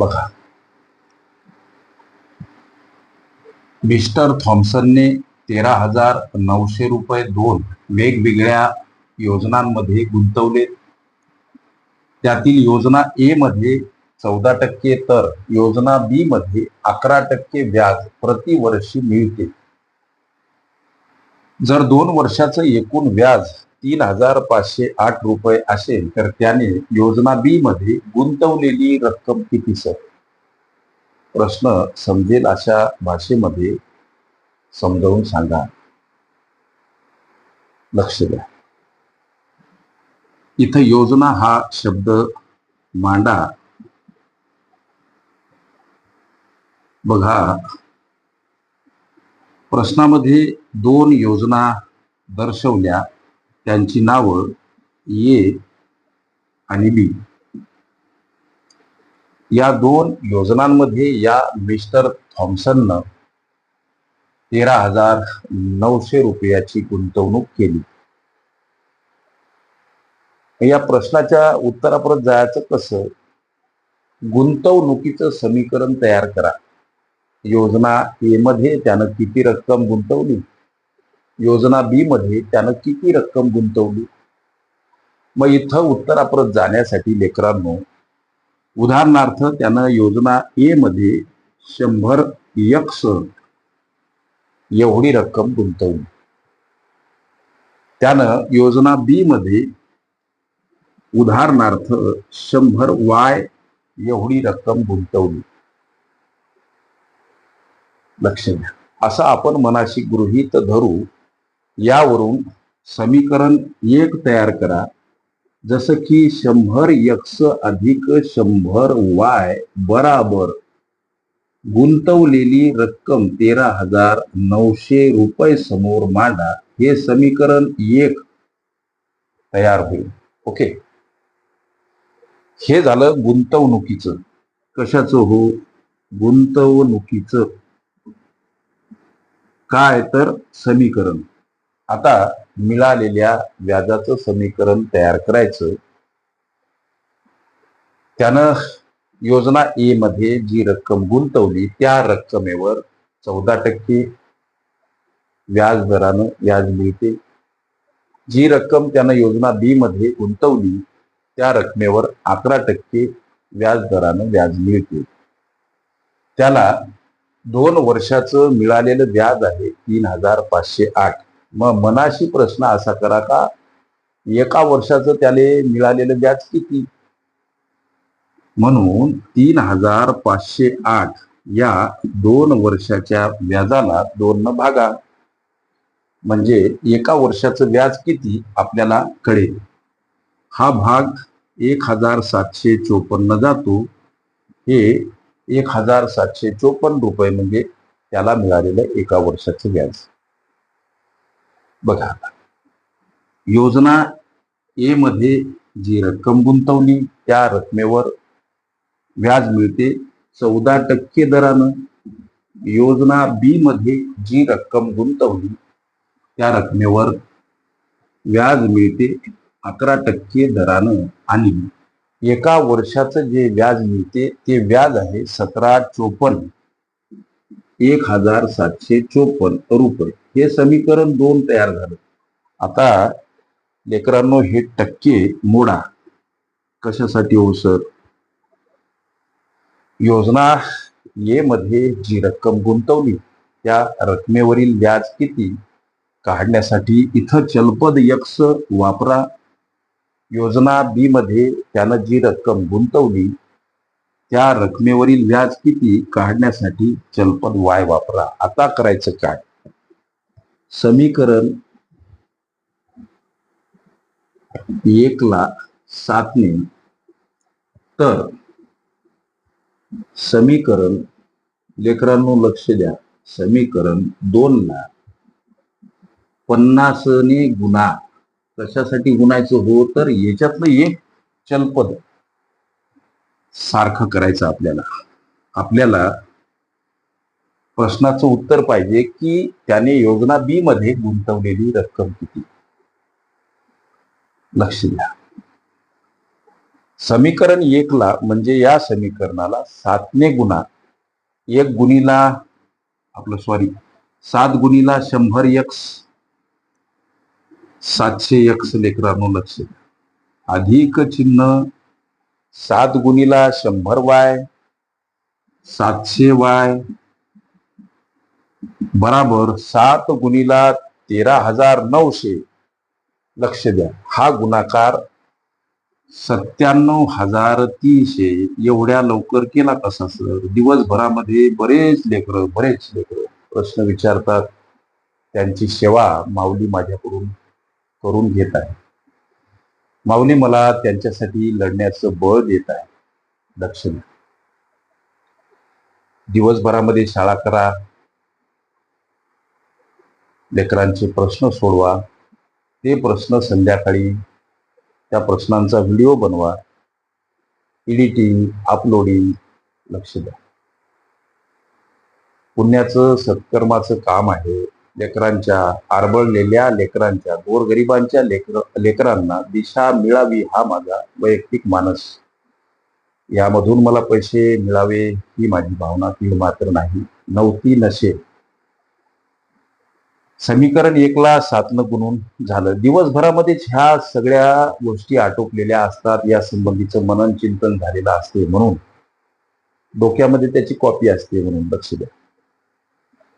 बघा. मिस्टर थॉम्सनने तेरा हजार नऊशे रुपये दोन वेगवेगळ्या योजनांमध्ये गुंतवले. त्यातील योजना ए मध्ये चौदा टक्के तर योजना बी मध्ये अकरा टक्के व्याज प्रतिवर्षी मिळते. जर दोन वर्षाचं एकूण व्याज तीन हजार पाचशे आठ रुपये असेल तर त्याने योजना बी मध्ये गुंतवलेली रक्कम किती सर? प्रश्न समजेल अशा भाषेमध्ये समजावून सांगा. लक्ष द्या. इथं योजना हा शब्द मांडा. बघा. प्रश्नामध्ये दोन योजना दर्शवल्या. त्यांची नावं ए आणि बी. या दोन योजनांमध्ये या मिस्टर थॉम्सननं तेरा हजार नऊशे रुपयाची गुंतवणूक केली. या प्रश्नाच्या उत्तरापर्यंत जायचं कसं? गुंतवणुकीचं समीकरण तयार करा. योजना ए मध्ये त्यानं किती रक्कम गुंतवली? योजना बी मध्ये त्यानं किती रक्कम गुंतवली? मग इथं उत्तरापर्यंत जाण्यासाठी लेकरांनो उदाहरणार्थ त्यानं योजना ए मध्ये शंभर यक्स एवढी रक्कम गुंतवली. त्यानं योजना बी मध्ये उदाहरणार्थ शंभर वाय एवढी रक्कम गुंतवली. लक्ष द्या. असं आपण मनाशी गृहीत धरू यावरून समीकरण एक तयार करा. जसं की शंभर यक्स अधिक शंभर वाय बराबर गुंतवलेली रक्कम तेरा हजार नऊशे रुपये समोर मांडा. हे समीकरण एक तयार होईल. ओके? हे झालं गुंतवणुकीचं. कशाचं हो? गुंतवणुकीचं. काय तर समीकरण. आता मिळालेल्या व्याजाचं समीकरण तयार करायचं. त्यानं योजना ए मध्ये जी रक्कम गुंतवली त्या रक्कमेवर चौदा टक्के व्याज दरानं व्याज मिळते. जी रक्कम त्यानं योजना बी मध्ये गुंतवली त्या रकमेवर अकरा टक्के व्याज दरानं व्याज मिळते. त्याला दोन वर्षाचं मिळालेलं व्याज आहे तीन हजार पाचशे आठ. मग मनाशी प्रश्न असा करा का एका वर्षाचं त्याले मिळालेलं व्याज किती? म्हणून तीन हजार पाचशे आठ या दोन वर्षाच्या व्याजाला दोन न भागा. म्हणजे एका वर्षाचं व्याज किती आपल्याला कळेल? हा भाग एक हजार सातशे चोपन्न जातो. हे एक हजार सातशे चोपन्न रुपये म्हणजे त्याला मिळालेलं एका वर्षाचं व्याज. बघा आता. योजना ए मध्ये जी रक्कम गुंतवली त्या रकमेवर व्याज मिळते चौदा टक्के दरानं योजना बी मध्ये जी रक्कम गुंतवली त्या रकमेवर व्याज मिळते अकरा टक्के दरानं आणि एका वर्षाचं जे व्याज मिळते ते व्याज आहे सतरा चोपन्न एक हजार सातशे चोपन्न रुपये. हे समीकरण दोन तयार झालं. आता लेकरांनो हे टक्के मोडा. कशासाठी हो सर? योजना ए मध्ये जी रक्कम गुंतवली त्या रकमेवरील व्याज किती? काढण्यासाठी इथं चलपद यक्स वापरा. योजना बी मध्ये त्यानं जी रक्कम गुंतवली त्या रकमेवरील व्याज किती काढण्यासाठी चलपद वाय वापरा. आता करायचं काय समीकरण एक ला सातने तर समीकरण लेकरांनो लक्ष द्या. समीकरण दोन ला पन्नासने गुणा. कशासाठी गुणायचं हो? तर याच्यातलं एक चलपद सारखं करायचं आपल्याला. आपल्याला प्रश्नाचं उत्तर पाहिजे की त्याने योजना बी मध्ये गुंतवलेली रक्कम किती? लक्ष द्या. समीकरण एकला म्हणजे या समीकरणाला सातने गुणा. एक गुणीला आपलं सॉरी सात गुणीला शंभर एक्स सातशे एक्स लेकरांनो लक्ष द्या. अधिक चिन्ह सात गुणीला शंभर वाय सातशे वाय बराबर सात गुणीला तेरा हजार नऊशे. लक्ष द्या हा गुणाकार सत्त्याण्णव हजार तीनशे. एवढ्या लवकर केला कसा सर? दिवसभरामध्ये बरेच लेकर बरेच लेकर प्रश्न विचारतात. त्यांची सेवा माऊली माझ्याकडून करून घेत आहे. माऊली मला त्यांच्यासाठी लढण्याचं बळ देत आहे. लक्ष दिवसभरामध्ये शाळा करा. लेकरांचे प्रश्न सोडवा. ते प्रश्न संध्याकाळी त्या प्रश्नांचा व्हिडिओ बनवा. एडिटिंग अपलोडिंग लक्ष द्या. पुण्याचं सत्कर्माचं काम आहे. लेकरांच्या आरबळलेल्या लेकरांच्या गोरगरिबांच्या लेकर लेकरांना दिशा मिळावी हा माझा वैयक्तिक मानस. यामधून मला पैसे मिळावे ही माझी भावना ती मात्र नाही नव्हती नशे समीकरण एकला सातनं गुणून झालं. दिवसभरामध्येच ह्या सगळ्या गोष्टी आटोपलेल्या असतात या संबंधीचं मनन चिंतन झालेलं असते म्हणून. डोक्यामध्ये त्याची कॉपी असते म्हणून लक्ष द्या.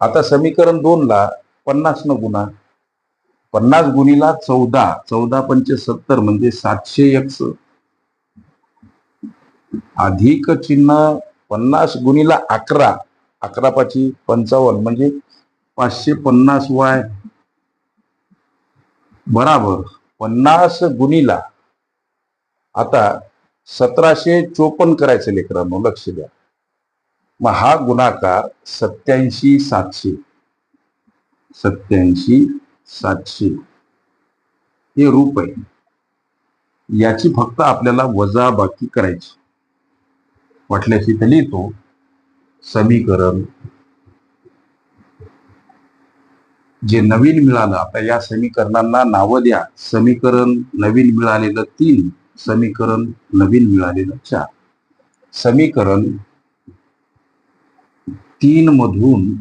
आता समीकरण दोनला पन्नास न गुणा. पन्नास गुणीला चौदा. चौदा पंचे सत्तर म्हणजे सातशे एकस. अधिक चिन्ह पन्नास गुणीला अकरा. अकरा पाची पंचावन्न म्हणजे पाचशे पन्नास वाय. बराबर. पन्नास गुणीला. आता सतराशे चोपन्न करायचं लेकरांनो लक्ष द्या. मग हा गुणाकार सत्याऐंशी सातशे. सत्याऐंशी सातशे. हे रूप आहे. याची फक्त आपल्याला वजा बाकी करायची. वाटल्यास इथे लिहितो समीकरण. जे नवीन मिळालं आता या समीकरणांना नावं द्या. समीकरण नवीन मिळालेलं तीन समीकरण नवीन मिळालेलं चार. समीकरण तीन मधून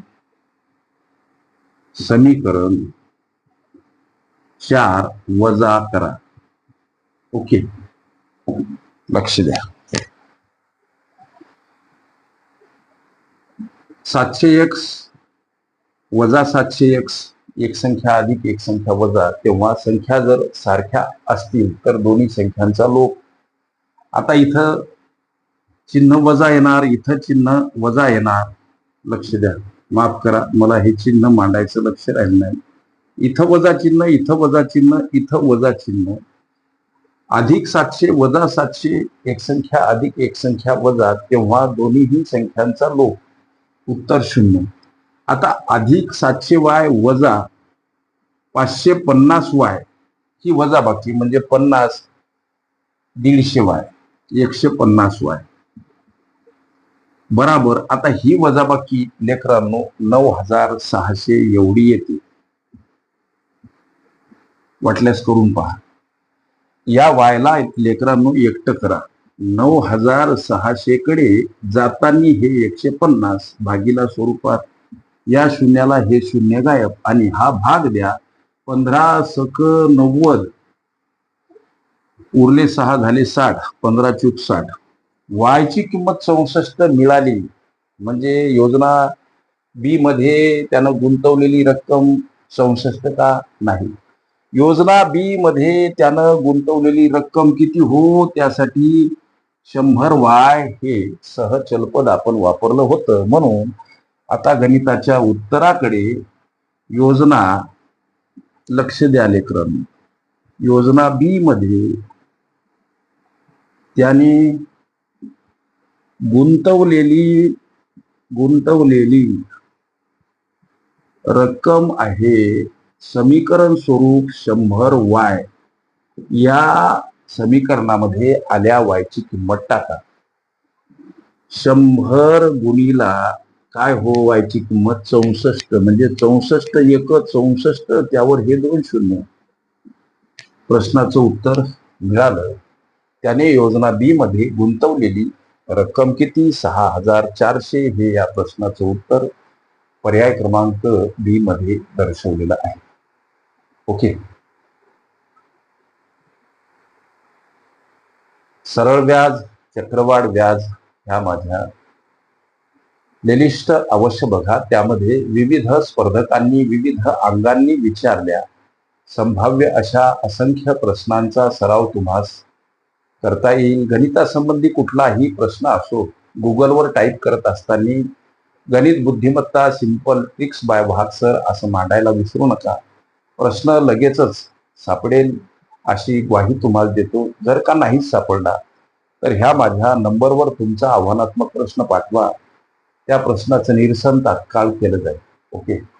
समीकरण चार वजा करा. ओके. लक्ष द्या. सातशे एक्स वजा सातशे एक्स एक संख्या अधिक एक संख्या वजा तेव्हा संख्या जर सारख्या असतील तर दोन्ही संख्यांचा लोप. आता इथं चिन्ह वजा येणार इथं चिन्ह वजा येणार. लक्ष द्या. माफ करा मला हे चिन्ह मांडायचं लक्ष राहिलं नाही. इथं वजा चिन्ह इथं वजा चिन्ह इथं वजा चिन्ह. अधिक सातशे वजा सातशे एक संख्या अधिक एक संख्या वजा तेव्हा दोन्हीही संख्यांचा लोप. उत्तर शून्य. आता अधिक सातशे वाय वजा पाचशे पन्नास वाय ही वजा बाकी म्हणजे पन्नास दीडशे वाय एकशे पन्नास वाय. बराबर. आता ही वजाबाकी लेकरांनो नऊ हजार सहाशे एवढी येते. वाटल्यास करून पहा. या वायला लेकरांनो एकटं करा. नऊ हजार सहाशे कडे जातानी हे एकशे पन्नास भागीला स्वरूपात या शून्याला हे शून्य गायब. आणि हा भाग द्या. पंधरा सक नव्वद. उरले सहा झाले साठ. पंधरा चूक साठ. वायची किंमत चौसष्ट मिळाली. म्हणजे योजना बी मध्ये त्यानं गुंतवलेली रक्कम चौसष्ट का नाही? योजना बी मध्ये त्यानं गुंतवलेली रक्कम किती हो? त्यासाठी शंभर वाय हे सहचलपद आपण वापरलं होतं. म्हणून आता गणिताच्या उत्तराकडे योजना लक्ष द्याले क्रम योजना बी मध्ये त्याने गुंतवलेली गुंतवलेली रक्कम आहे समीकरण स्वरूप शंभर वाय. या समीकरणामध्ये आल्या वायची किंमत टाका. शंभर गुणीला काय हो वायची किंमत? चौसष्ट. म्हणजे चौसष्ट एक चौसष्ट त्यावर हे दोन शून्य. प्रश्नाचं उत्तर मिळालं. त्याने योजना बी मध्ये गुंतवलेली रक्कम किती? सहा हजार चारशे हे या प्रश्नाचं उत्तर पर्याय क्रमांक बी मध्ये दर्शवलेलं आहे. ओके. सरळ व्याज चक्रवाढ व्याज ह्या माझ्या प्लेलिस्ट अवश्य बघा. त्यामध्ये विविध स्पर्धकांनी विविध अंगांनी विचारल्या. संभाव्य अशा असंख्य प्रश्नांचा सराव तुम्हास करता येईल. गणितासंबंधी कुठलाही प्रश्न असो गुगलवर टाईप करत असताना गणित बुद्धिमत्ता सिंपल ट्रिक्स बाय भाग सर असं मांडायला विसरू नका. प्रश्न लगेचच सापडेल अशी ग्वाही तुम्हाला देतो. जर का नाहीच सापडला तर ह्या माझ्या नंबरवर तुमचा आव्हानात्मक प्रश्न पाठवा. त्या प्रश्नाचं निरसन तात्काळ केलं जाईल. ओके?